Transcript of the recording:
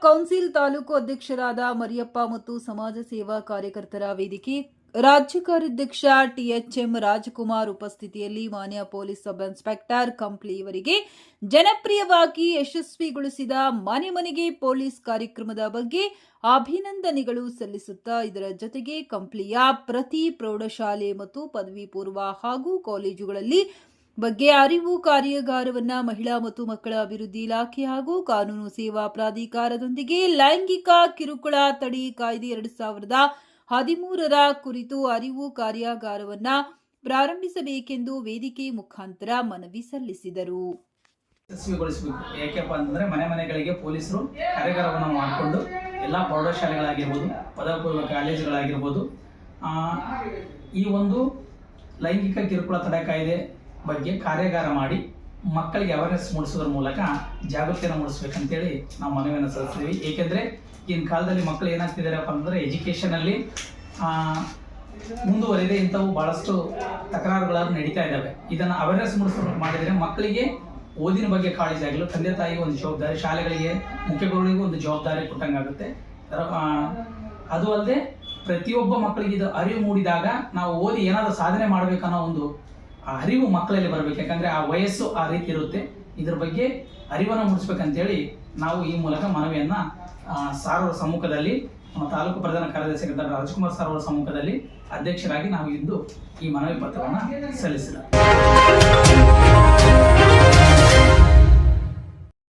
ತಾಲೂಕು ಅಧ್ಯಕ್ಷರಾದ ಮರಿಯಪ್ಪ ಮತ್ತು ಸಮಾಜ ಸೇವಾ ಕಾರ್ಯಕರ್ತರ ವೇದಿಕೆ, ರಾಜ್ಯ ಕಾರ್ಯಾಧ್ಯಕ್ಷ ಟಿಎಚ್ಎಂ ರಾಜಕುಮಾರ್ ಉಪಸ್ಥಿತಿಯಲ್ಲಿ ಮಾನ್ಯ ಪೊಲೀಸ್ ಸಬ್ ಇನ್ಸ್ಪೆಕ್ಟರ್ ಕಂಪ್ಲಿ ಇವರಿಗೆ ಜನಪ್ರಿಯವಾಗಿ ಯಶಸ್ವಿಗೊಳಿಸಿದ ಮನೆ ಮನೆಗೆ ಪೊಲೀಸ್ ಕಾರ್ಯಕ್ರಮದ ಬಗ್ಗೆ ಅಭಿನಂದನೆಗಳು ಸಲ್ಲಿಸುತ್ತಾ ಇದರ ಜೊತೆಗೆ ಕಂಪ್ಲಿಯ ಪ್ರತಿ ಪ್ರೌಢಶಾಲೆ ಮತ್ತು ಪದವಿ ಪೂರ್ವ ಹಾಗೂ ಕಾಲೇಜುಗಳಲ್ಲಿ ಬಗ್ಗೆ ಅರಿವು ಕಾರ್ಯಾಗಾರವನ್ನ ಮಹಿಳಾ ಮತ್ತು ಮಕ್ಕಳ ಅಭಿವೃದ್ಧಿ ಇಲಾಖೆ ಹಾಗೂ ಕಾನೂನು ಸೇವಾ ಪ್ರಾಧಿಕಾರದೊಂದಿಗೆ ಲೈಂಗಿಕ ಕಿರುಕುಳ ತಡೆ ಕಾಯ್ದೆ ಎರಡು ಸಾವಿರದ ಹದಿಮೂರರ ಕುರಿತು ಅರಿವು ಕಾರ್ಯಾಗಾರವನ್ನ ಪ್ರಾರಂಭಿಸಬೇಕೆಂದು ವೇದಿಕೆ ಮುಖಾಂತರ ಮನವಿ ಸಲ್ಲಿಸಿದರು. ಯಶಸ್ವಿಗೊಳಿಸಬೇಕು. ಯಾಕೆಪ್ಪ ಅಂತಂದ್ರೆ ಮನೆ ಮನೆಗಳಿಗೆ ಪೊಲೀಸರು ಕಾರ್ಯಾಗಾರವನ್ನು ಮಾಡಿಕೊಂಡು ಎಲ್ಲ ಪ್ರೌಢಶಾಲೆಗಳಾಗಿರ್ಬೋದು ಪದವಿ ಪೂರ್ವ ಕಾಲೇಜುಗಳಾಗಿರ್ಬೋದು ಈ ಒಂದು ಲೈಂಗಿಕ ಕಿರುಕುಳ ತಡೆ ಕಾಯ್ದೆ ಬಗ್ಗೆ ಕಾರ್ಯಾಗಾರ ಮಾಡಿ ಮಕ್ಕಳಿಗೆ ಅವೇರ್ನೆಸ್ ಮೂಡಿಸೋದ್ರ ಮೂಲಕ ಜಾಗೃತಿಯನ್ನು ಮೂಡಿಸ್ಬೇಕಂತೇಳಿ ನಾವು ಮನವಿಯನ್ನು ಸಲ್ಲಿಸ್ತೀವಿ ಏಕೆಂದರೆ ಈಗಿನ ಕಾಲದಲ್ಲಿ ಮಕ್ಕಳು ಏನಾಗ್ತಿದ್ದಾರಪ್ಪ ಅಂದರೆ ಎಜುಕೇಷನಲ್ಲಿ ಮುಂದುವರೆದೇ ಇಂಥವು ಭಾಳಷ್ಟು ತಕರಾರುಗಳು ನಡೀತಾ ಇದ್ದಾವೆ. ಇದನ್ನು ಅವೇರ್ನೆಸ್ ಮೂಡಿಸ ಮಾಡಿದರೆ ಮಕ್ಕಳಿಗೆ ಓದಿನ ಬಗ್ಗೆ ಕಾಳಜಿ ಆಗಲು ತಂದೆ ತಾಯಿಗೆ ಒಂದು ಜವಾಬ್ದಾರಿ, ಶಾಲೆಗಳಿಗೆ, ಮುಖ್ಯಗುರುಗಳಿಗೂ ಒಂದು ಜವಾಬ್ದಾರಿ ಕೊಟ್ಟಂಗಾಗುತ್ತೆ. ಅದು ಅಲ್ಲದೆ ಪ್ರತಿಯೊಬ್ಬ ಮಕ್ಕಳಿಗೆ ಇದು ಅರಿವು ಮೂಡಿದಾಗ ನಾವು ಓದಿ ಏನಾದರೂ ಸಾಧನೆ ಮಾಡಬೇಕನ್ನೋ ಒಂದು ಆ ಅರಿವು ಮಕ್ಕಳಲ್ಲಿ ಬರಬೇಕು. ಯಾಕಂದ್ರೆ ಆ ವಯಸ್ಸು ಆ ರೀತಿ ಇರುತ್ತೆ. ಇದ್ರ ಬಗ್ಗೆ ಅರಿವನ್ನು ಮೂಡಿಸ್ಬೇಕಂತೇಳಿ ನಾವು ಈ ಮೂಲಕ ಮನವಿಯನ್ನ ಸಾರ್ವರ ಸಮ್ಮುಖದಲ್ಲಿ, ನಮ್ಮ ತಾಲೂಕು ಪ್ರಧಾನ ಕಾರ್ಯದರ್ಶಿ ರಾಜ್ಕುಮಾರ್ ಸರ್ ಸಮ್ಮುಖದಲ್ಲಿ ಅಧ್ಯಕ್ಷರಾಗಿ ನಾವು ಇಂದು ಈ ಮನವಿ ಪತ್ರವನ್ನು ಸಲ್ಲಿಸಿದ.